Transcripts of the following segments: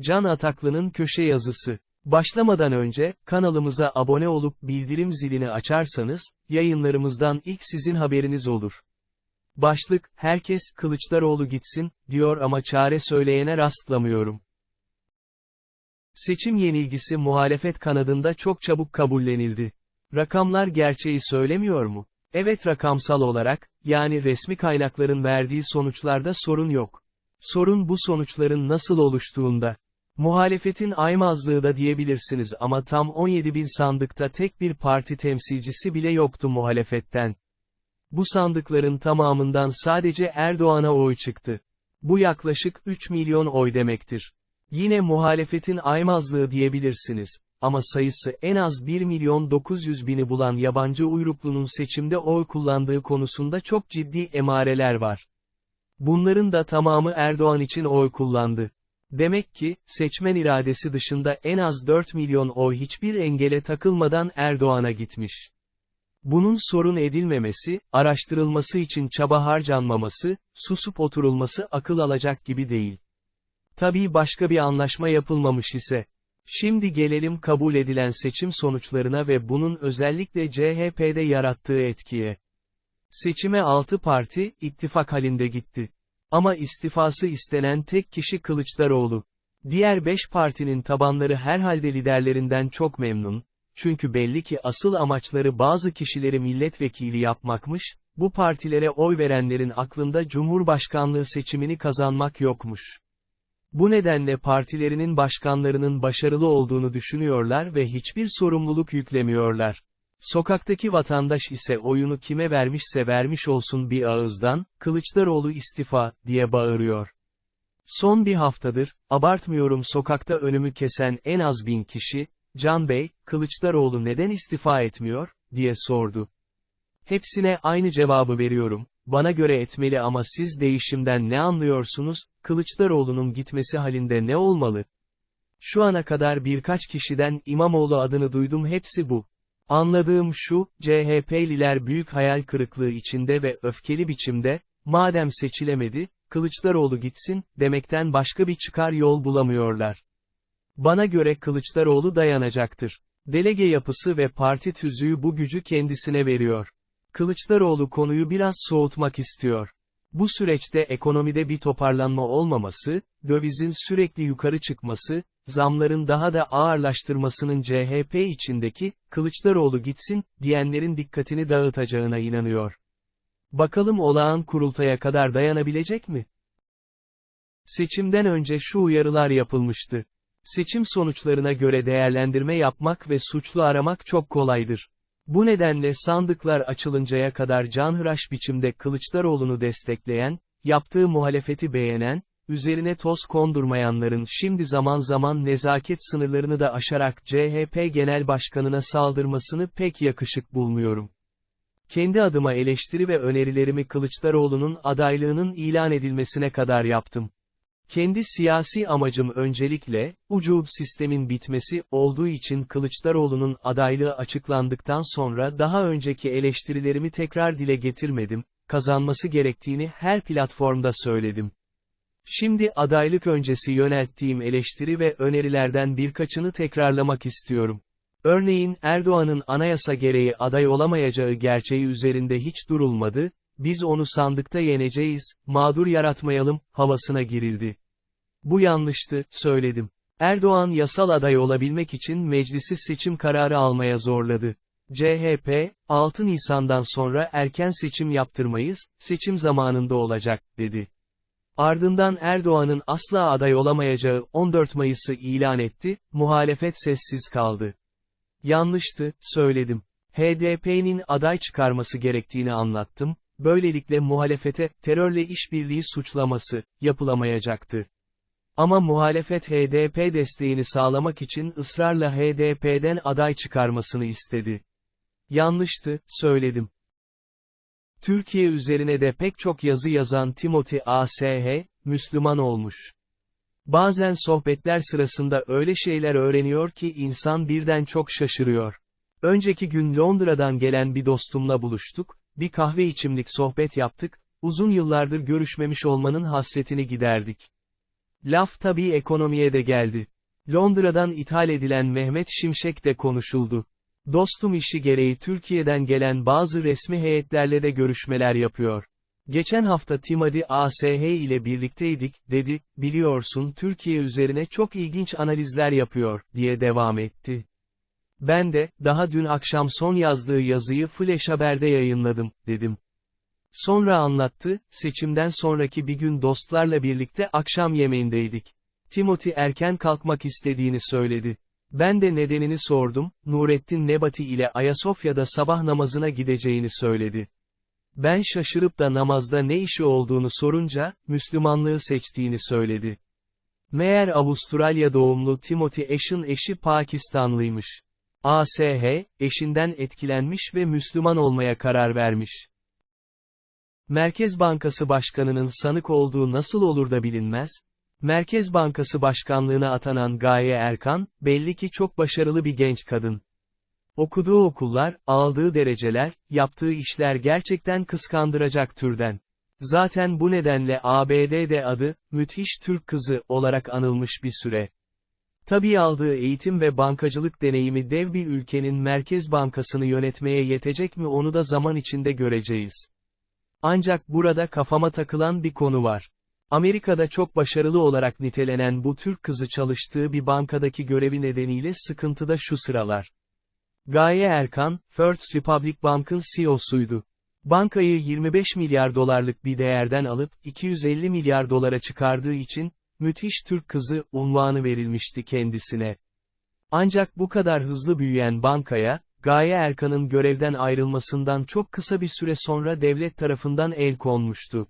Can Ataklı'nın köşe yazısı. Başlamadan önce, kanalımıza abone olup bildirim zilini açarsanız, yayınlarımızdan ilk sizin haberiniz olur. Başlık, herkes Kılıçdaroğlu gitsin, diyor ama çare söyleyene rastlamıyorum. Seçim yenilgisi muhalefet kanadında çok çabuk kabullenildi. Rakamlar gerçeği söylemiyor mu? Evet rakamsal olarak, yani resmi kaynakların verdiği sonuçlarda sorun yok. Sorun bu sonuçların nasıl oluştuğunda. Muhalefetin aymazlığı da diyebilirsiniz ama tam 17 bin sandıkta tek bir parti temsilcisi bile yoktu muhalefetten. Bu sandıkların tamamından sadece Erdoğan'a oy çıktı. Bu yaklaşık 3 milyon oy demektir. Yine muhalefetin aymazlığı diyebilirsiniz. Ama sayısı en az 1 milyon 900 bini bulan yabancı uyruklunun seçimde oy kullandığı konusunda çok ciddi emareler var. Bunların da tamamı Erdoğan için oy kullandı. Demek ki, seçmen iradesi dışında en az 4 milyon oy hiçbir engele takılmadan Erdoğan'a gitmiş. Bunun sorun edilmemesi, araştırılması için çaba harcanmaması, susup oturulması akıl alacak gibi değil. Tabii başka bir anlaşma yapılmamış ise. Şimdi gelelim kabul edilen seçim sonuçlarına ve bunun özellikle CHP'de yarattığı etkiye. Seçime 6 parti, ittifak halinde gitti. Ama istifası istenen tek kişi Kılıçdaroğlu. Diğer 5 partinin tabanları herhalde liderlerinden çok memnun, çünkü belli ki asıl amaçları bazı kişileri milletvekili yapmakmış, bu partilere oy verenlerin aklında Cumhurbaşkanlığı seçimini kazanmak yokmuş. Bu nedenle partilerinin başkanlarının başarılı olduğunu düşünüyorlar ve hiçbir sorumluluk yüklemiyorlar. Sokaktaki vatandaş ise oyunu kime vermişse vermiş olsun bir ağızdan, Kılıçdaroğlu istifa, diye bağırıyor. Son bir haftadır, abartmıyorum sokakta önümü kesen en az bin kişi, Can Bey, Kılıçdaroğlu neden istifa etmiyor, diye sordu. Hepsine aynı cevabı veriyorum, bana göre etmeli ama siz değişimden ne anlıyorsunuz, Kılıçdaroğlu'nun gitmesi halinde ne olmalı? Şu ana kadar birkaç kişiden İmamoğlu adını duydum hepsi bu. Anladığım şu, CHP'liler büyük hayal kırıklığı içinde ve öfkeli biçimde, madem seçilemedi, Kılıçdaroğlu gitsin, demekten başka bir çıkar yol bulamıyorlar. Bana göre Kılıçdaroğlu dayanacaktır. Delege yapısı ve parti tüzüğü bu gücü kendisine veriyor. Kılıçdaroğlu konuyu biraz soğutmak istiyor. Bu süreçte ekonomide bir toparlanma olmaması, dövizin sürekli yukarı çıkması, zamların daha da ağırlaştırmasının CHP içindeki, Kılıçdaroğlu gitsin, diyenlerin dikkatini dağıtacağına inanıyor. Bakalım olağan kurultaya kadar dayanabilecek mi? Seçimden önce şu uyarılar yapılmıştı. Seçim sonuçlarına göre değerlendirme yapmak ve suçlu aramak çok kolaydır. Bu nedenle sandıklar açılıncaya kadar canhıraş biçimde Kılıçdaroğlu'nu destekleyen, yaptığı muhalefeti beğenen, üzerine toz kondurmayanların şimdi zaman zaman nezaket sınırlarını da aşarak CHP Genel Başkanı'na saldırmasını pek yakışık bulmuyorum. Kendi adıma eleştiri ve önerilerimi Kılıçdaroğlu'nun adaylığının ilan edilmesine kadar yaptım. Kendi siyasi amacım öncelikle, ucub sistemin bitmesi olduğu için Kılıçdaroğlu'nun adaylığı açıklandıktan sonra daha önceki eleştirilerimi tekrar dile getirmedim, kazanması gerektiğini her platformda söyledim. Şimdi adaylık öncesi yönelttiğim eleştiri ve önerilerden birkaçını tekrarlamak istiyorum. Örneğin Erdoğan'ın anayasa gereği aday olamayacağı gerçeği üzerinde hiç durulmadı, biz onu sandıkta yeneceğiz, mağdur yaratmayalım, havasına girildi. Bu yanlıştı, söyledim. Erdoğan yasal aday olabilmek için meclisi seçim kararı almaya zorladı. CHP, 6 Nisan'dan sonra erken seçim yaptırmayız, seçim zamanında olacak, dedi. Ardından Erdoğan'ın asla aday olamayacağı 14 Mayıs'ı ilan etti, muhalefet sessiz kaldı. Yanlıştı, söyledim. HDP'nin aday çıkarması gerektiğini anlattım, böylelikle muhalefete, terörle işbirliği suçlaması, yapılamayacaktı. Ama muhalefet HDP desteğini sağlamak için ısrarla HDP'den aday çıkarmasını istedi. Yanlıştı, söyledim. Türkiye üzerine de pek çok yazı yazan Timothy A.S.H., Müslüman olmuş. Bazen sohbetler sırasında öyle şeyler öğreniyor ki insan birden çok şaşırıyor. Önceki gün Londra'dan gelen bir dostumla buluştuk, bir kahve içimlik sohbet yaptık, uzun yıllardır görüşmemiş olmanın hasretini giderdik. Laf tabii ekonomiye de geldi. Londra'dan ithal edilen Mehmet Şimşek de konuşuldu. Dostum işi gereği Türkiye'den gelen bazı resmi heyetlerle de görüşmeler yapıyor. Geçen hafta Timadi ASH ile birlikteydik, dedi, biliyorsun Türkiye üzerine çok ilginç analizler yapıyor, diye devam etti. Ben de, daha dün akşam son yazdığı yazıyı Flash Haber'de yayınladım, dedim. Sonra anlattı, seçimden sonraki bir gün dostlarla birlikte akşam yemeğindeydik. Timothy erken kalkmak istediğini söyledi. Ben de nedenini sordum, Nurettin Nebati ile Ayasofya'da sabah namazına gideceğini söyledi. Ben şaşırıp da namazda ne işi olduğunu sorunca, Müslümanlığı seçtiğini söyledi. Meğer Avustralya doğumlu Timothy Ash'ın eşi Pakistanlıymış. ASH, eşinden etkilenmiş ve Müslüman olmaya karar vermiş. Merkez Bankası Başkanı'nın sanık olduğu nasıl olur da bilinmez? Merkez Bankası Başkanlığına atanan Gaye Erkan, belli ki çok başarılı bir genç kadın. Okuduğu okullar, aldığı dereceler, yaptığı işler gerçekten kıskandıracak türden. Zaten bu nedenle ABD'de adı, müthiş Türk kızı, olarak anılmış bir süre. Tabii aldığı eğitim ve bankacılık deneyimi dev bir ülkenin Merkez Bankası'nı yönetmeye yetecek mi onu da zaman içinde göreceğiz. Ancak burada kafama takılan bir konu var. Amerika'da çok başarılı olarak nitelenen bu Türk kızı çalıştığı bir bankadaki görevi nedeniyle sıkıntıda şu sıralar. Gaye Erkan, First Republic Bank'ın CEO'suydu. Bankayı 25 milyar dolarlık bir değerden alıp 250 milyar dolara çıkardığı için, müthiş Türk kızı unvanı verilmişti kendisine. Ancak bu kadar hızlı büyüyen bankaya, Gaye Erkan'ın görevden ayrılmasından çok kısa bir süre sonra devlet tarafından el konmuştu.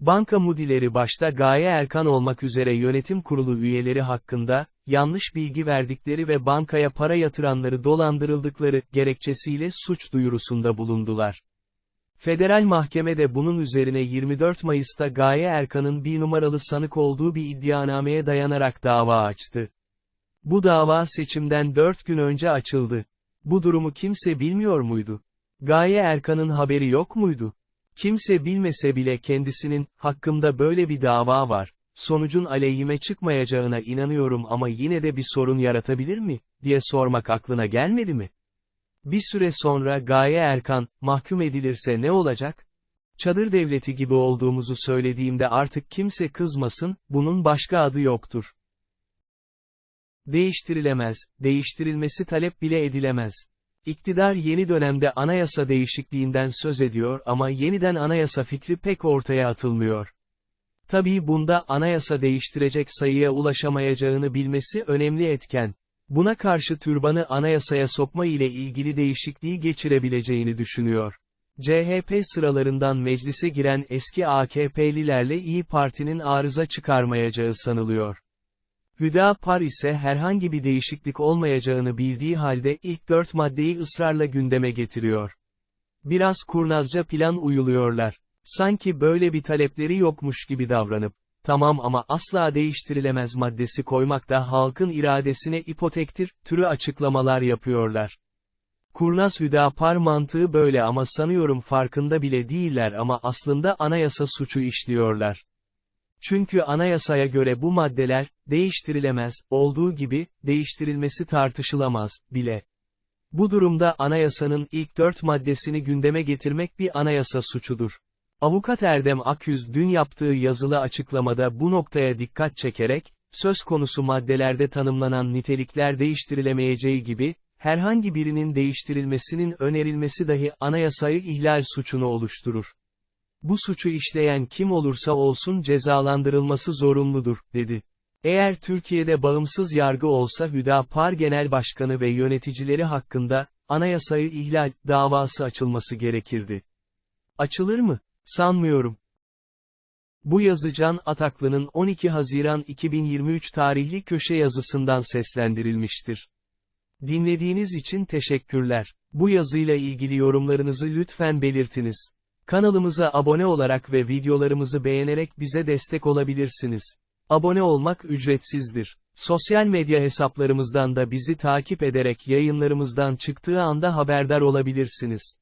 Banka mudileri başta Gaye Erkan olmak üzere yönetim kurulu üyeleri hakkında, yanlış bilgi verdikleri ve bankaya para yatıranları dolandırıldıkları gerekçesiyle suç duyurusunda bulundular. Federal mahkeme de bunun üzerine 24 Mayıs'ta Gaye Erkan'ın bir numaralı sanık olduğu bir iddianameye dayanarak dava açtı. Bu dava seçimden 4 gün önce açıldı. Bu durumu kimse bilmiyor muydu? Gaye Erkan'ın haberi yok muydu? Kimse bilmese bile kendisinin, hakkımda böyle bir dava var, sonucun aleyhime çıkmayacağına inanıyorum ama yine de bir sorun yaratabilir mi, diye sormak aklına gelmedi mi? Bir süre sonra Gaye Erkan, mahkum edilirse ne olacak? Çadır devleti gibi olduğumuzu söylediğimde artık kimse kızmasın, bunun başka adı yoktur. Değiştirilemez, değiştirilmesi talep bile edilemez. İktidar yeni dönemde anayasa değişikliğinden söz ediyor ama yeniden anayasa fikri pek ortaya atılmıyor. Tabii bunda anayasa değiştirecek sayıya ulaşamayacağını bilmesi önemli etken. Buna karşı türbanı anayasaya sokma ile ilgili değişikliği geçirebileceğini düşünüyor. CHP sıralarından meclise giren eski AKP'lilerle İyi Parti'nin arıza çıkarmayacağı sanılıyor. Hüdapar ise herhangi bir değişiklik olmayacağını bildiği halde ilk dört maddeyi ısrarla gündeme getiriyor. Biraz kurnazca plan uyuluyorlar. Sanki böyle bir talepleri yokmuş gibi davranıp, tamam ama asla değiştirilemez maddesi koymak da halkın iradesine ipotektir, türü açıklamalar yapıyorlar. Kurnaz Hüdapar mantığı böyle ama sanıyorum farkında bile değiller ama aslında anayasa suçu işliyorlar. Çünkü anayasaya göre bu maddeler, değiştirilemez, olduğu gibi, değiştirilmesi tartışılamaz, bile. Bu durumda anayasanın ilk dört maddesini gündeme getirmek bir anayasa suçudur. Avukat Erdem Akyüz dün yaptığı yazılı açıklamada bu noktaya dikkat çekerek, söz konusu maddelerde tanımlanan nitelikler değiştirilemeyeceği gibi, herhangi birinin değiştirilmesinin önerilmesi dahi anayasayı ihlal suçunu oluşturur. Bu suçu işleyen kim olursa olsun cezalandırılması zorunludur, dedi. Eğer Türkiye'de bağımsız yargı olsa Hüdapar Genel Başkanı ve yöneticileri hakkında, anayasayı ihlal, davası açılması gerekirdi. Açılır mı? Sanmıyorum. Bu yazı Can Ataklı'nın 12 Haziran 2023 tarihli köşe yazısından seslendirilmiştir. Dinlediğiniz için teşekkürler. Bu yazıyla ilgili yorumlarınızı lütfen belirtiniz. Kanalımıza abone olarak ve videolarımızı beğenerek bize destek olabilirsiniz. Abone olmak ücretsizdir. Sosyal medya hesaplarımızdan da bizi takip ederek yayınlarımızdan çıktığı anda haberdar olabilirsiniz.